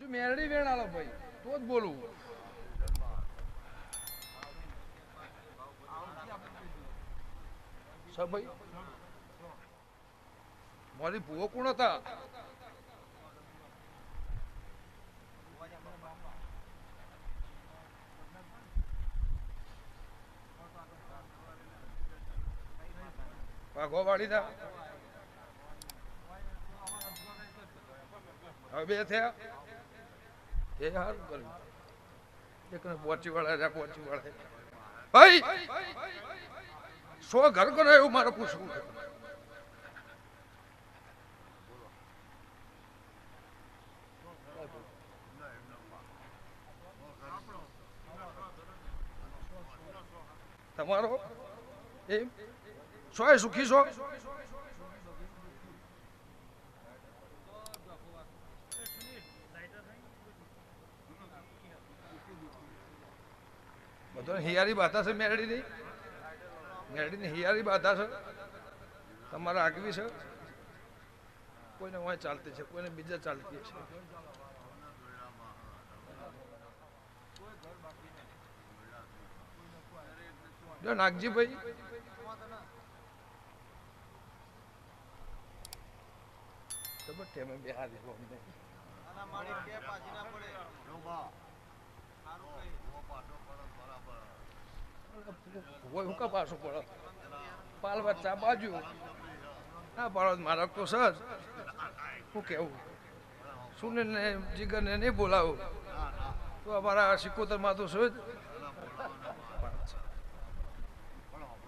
મેરડી વેણ આલો ભાઈ, તો જ બોલું સર ભાઈ, મારી ભૂવો કોણ હતા? પાઘો વાળી દા હવે બે થયા. એ સારું કર્યું. એકને પહોંચી વળે પહોંચી વળે ભાઈ, સો ઘર કરો એવું મારે પૂછવું તમારો? એમ? સોય સુખી છો? બધો હિયારી બાધા છે મેરડીની મેરડીની હિયારી બાધા છે. તમારા આગવી છે? કોઈને વાંય ચાલતી છે, કોઈને બીજા ચાલતી છે. જો નાગજીભાઈ. ખબર ટેમે બેહાર દેવો અમને. હોય, હું બાજુ. ના પાડો, મારા તો સર કેવું? સુને જીગરને નહીં બોલાવું. તો અમારા સિકોતરમાં તો શું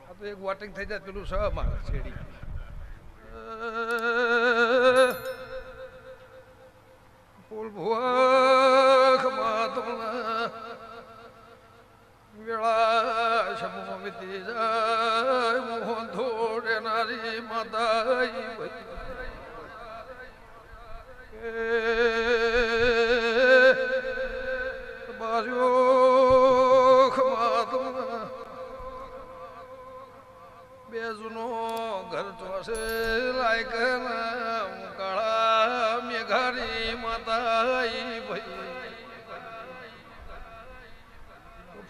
આ તો એક વોટિંગ થઈ જાય પેલું સહ મારે શેડી બોલ ભુવખ વેળા સમો વીતી જાય ધોડે નારી માતાઈ બે જૂનો ઘર ચોસે લાયક કાળા મેઘારી માતાઈ ભાઈ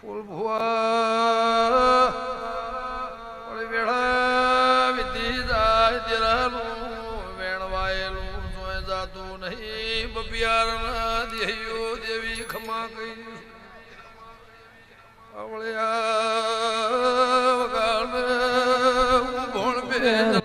ફૂલ ભુવા જાતું નહીં બપિયારના દેહ્યો દેવી ખમા કહી અવળ્યા ભણ બે